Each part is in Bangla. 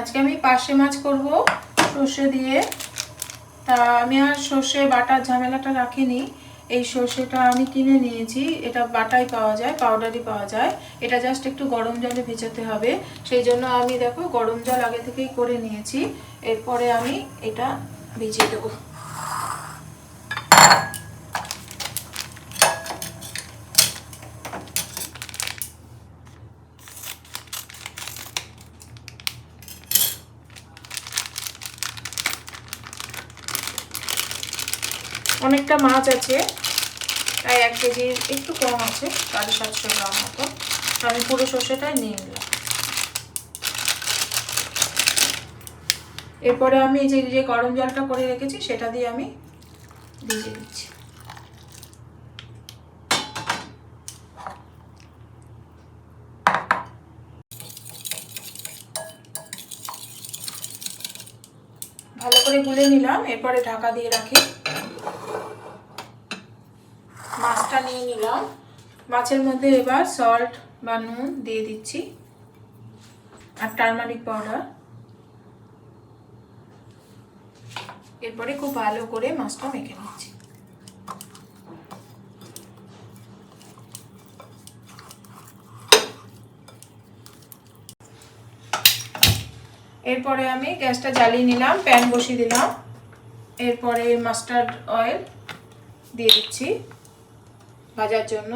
আজকে আমি পার্শে মাছ করব, সর্ষে দিয়ে। তা আমি আর সর্ষে বাটার ঝামেলাটা রাখিনি। এই সর্ষেটা আমি কিনে নিয়েছি। এটা বাটাই পাওয়া যায় পাউডারই পাওয়া যায়। এটা জাস্ট একটু গরম জলে ভেজাতে হবে। সেই জন্য আমি দেখো গরম জল আগে থেকেই করে নিয়েছি। এরপরে আমি এটা ভিজিয়ে দেবো। অনেকটা মাছ আছে প্রায় এক কেজির একটু কম আছে, সাড়ে সাতশো গ্রাম মতো। আমি পুরো সর্ষেটাই নিয়ে নিলাম। এরপরে আমি যে যে গরম জলটা করে রেখেছি, সেটা দিয়ে আমি ভিজে দিচ্ছি ভালো করে গুলে নিলাম, এরপরে ঢাকা দিয়ে রাখি। মাছটা নিয়ে নিলাম। মাছের মধ্যে এবার সল্ট বা নুন দিয়ে দিচ্ছি। আর টারমারিক পাউডার এরপরে খুব ভালো করে মাছটা মেখে নিচ্ছি। এরপরে আমি গ্যাসটা জ্বালিয়ে নিলাম প্যান বসিয়ে দিলাম। এরপরে মাস্টার্ড অয়েল দিয়ে দিচ্ছি। ভাজার জন্য।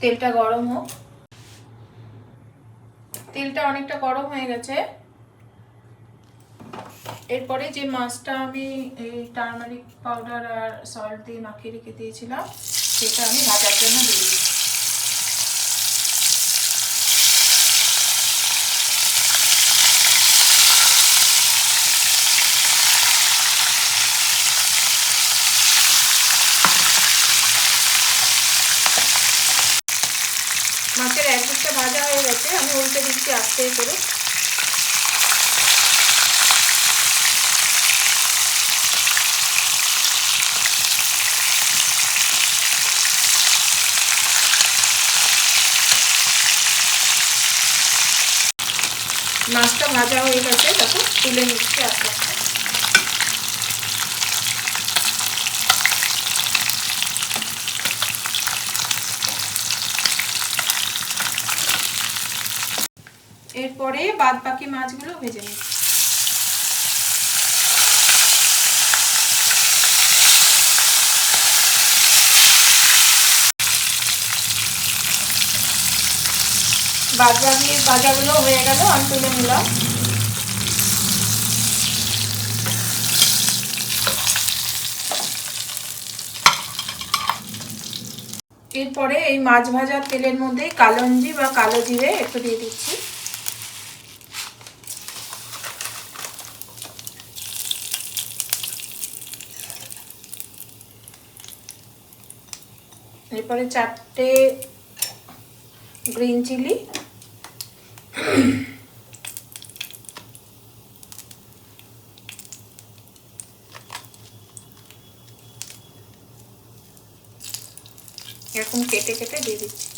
তেলটা গরম হোক। তেলটা অনেকটা গরম হয়ে গেছে। এরপরে যে মাছটা আমি এই টার্মারিক পাউডার আর সল্ট দিয়ে মাখিয়ে রেখে দিয়েছিলাম, সেটা আমি ভাজার জন্য দিয়ে দিচ্ছি মাছের এক দিকটা ভাজা হয়ে গেছে, আমি উল্টে দিচ্ছি আস্তে করে। মাছটা ভাজা হয়ে গেছে তখন তুলে নিচ্ছি আস্তে আস্তে। এরপরে বাদ বাকি মাছগুলো ভেজে নিচ্ছি বাদ বাকি ভাজাগুলো হয়ে গেল, আমি তুলে নিলাম। এরপরে এই মাছ ভাজার তেলের মধ্যে কালঞ্জি বা কালো জিরে একটু দিয়ে দিচ্ছি। এরপরে চারটে গ্রিন চিলি। এরকম কেটে কেটে দিয়ে দিচ্ছি।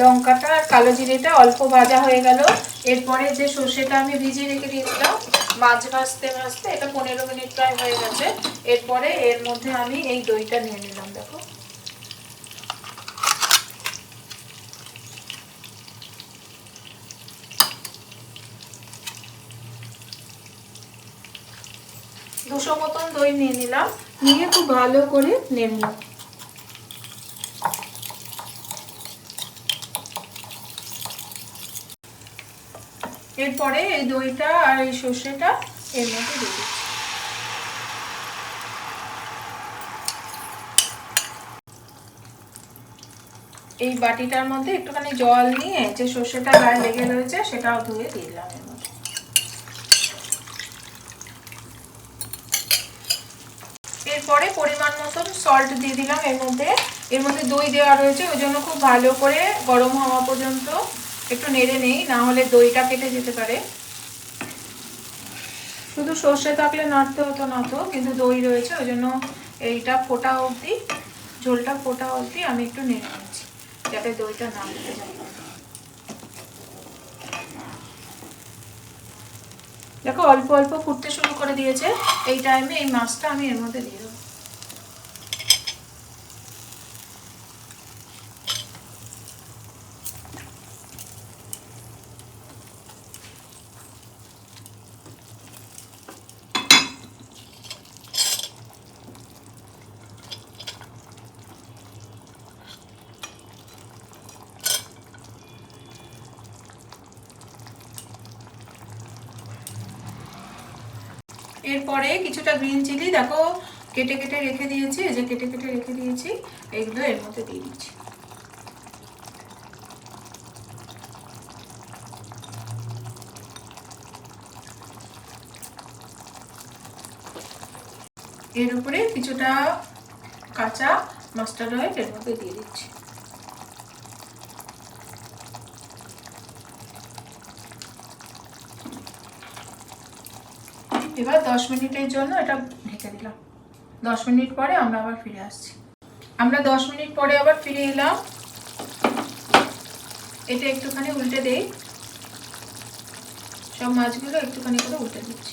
লঙ্কাটা আর কালো জিরেটা অল্প ভাজা হয়ে গেল। এরপরে যে সর্ষেটা আমি ভিজিয়ে রেখে দিয়েছিলাম, মাছ ভাজতে ভাজতে এটা পনেরো মিনিট প্রায় হয়ে গেছে। এরপরে এর মধ্যে আমি এই দইটা নিয়ে নিলাম, দেখো। দুশো মতন দই নিয়ে নিলাম, নিয়ে খুব ভালো করে নেব এরপরে এই দইটা আর এই সর্ষেটা এর মধ্যে দিয়ে দিচ্ছি। এই বাটিটার মধ্যে একটুখানি জল নিয়ে যে সর্ষেটা গায়ে লেগে রয়েছে সেটাও ধুয়ে দিলাম এর মধ্যে। এরপরে পরিমাণ মতন সল্ট দিয়ে দিলাম এর মধ্যে। এর মধ্যে দই দেওয়া রয়েছে, ওই জন্য খুব ভালো করে গরম হওয়া পর্যন্ত একটু নেড়ে নেই, না হলে দইটা কেটে যেতে পারে। শুধু সর্ষে থাকলে নাড়তে হতো না তো, কিন্তু দই রয়েছে, ওই জন্য এইটা ফোটা অবধি, ঝোলটা ফোটা অবধি আমি একটু নেড়ে নিচ্ছি, যাতে দইটা না উঠে যায়। দেখো, অল্প অল্প ফুটতে শুরু করে দিয়েছে, এই টাইমে এই মাছটা আমি এর মধ্যে দিয়ে দেবো এরপরে কিছুটা গ্রিন চিলি, দেখো, কেটে কেটে রেখে দিয়েছি, এই যে কেটে কেটে রেখে দিয়েছি, এইগুলো এর মধ্যে দিয়ে দিচ্ছি। এর উপরে কিছুটা কাঁচা মাস্টার্ড অয়েল এর মধ্যে দিয়ে দিচ্ছি। এবার দশ মিনিটের জন্য এটা ঢেকে দিলাম। দশ মিনিট পরে আমরা আবার ফিরে আসছি। আমরা দশ মিনিট পরে আবার ফিরে এলাম। এটা একটুখানি উল্টে দেই। সব মাছগুলো একটুখানি করে উল্টে দিচ্ছি।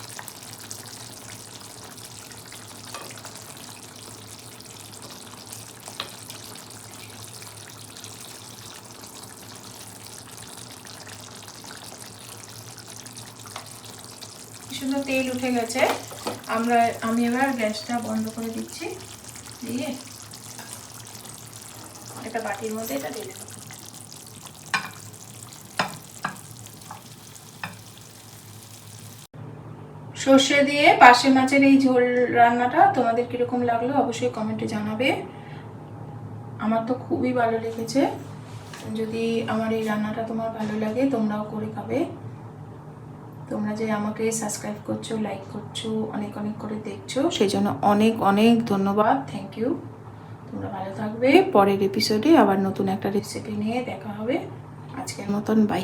সুন্দর তেল উঠে গেছে। আমরা, আমি এবার গ্যাসটা বন্ধ করে দিচ্ছি। দিয়ে একটা বাটির মধ্যে এটা দিয়ে সর্ষে দিয়ে পাশে মাছের এই ঝোল রান্নাটা তোমাদের কীরকম লাগল অবশ্যই কমেন্টে জানাবে। আমার তো খুবই ভালো লেগেছে। যদি আমার এই রান্নাটা তোমার ভালো লাগে তোমরাও করে খাবে। তোমরা যে আমাকে সাবস্ক্রাইব করছ লাইক করছ, অনেক অনেক করে দেখছ, সেই জন্য অনেক অনেক ধন্যবাদ। থ্যাংক ইউ তোমরা ভালো থাকবে। পরের এপিসোডে আবার নতুন একটা রেসিপি নিয়ে দেখা হবে। আজকের মতন বাই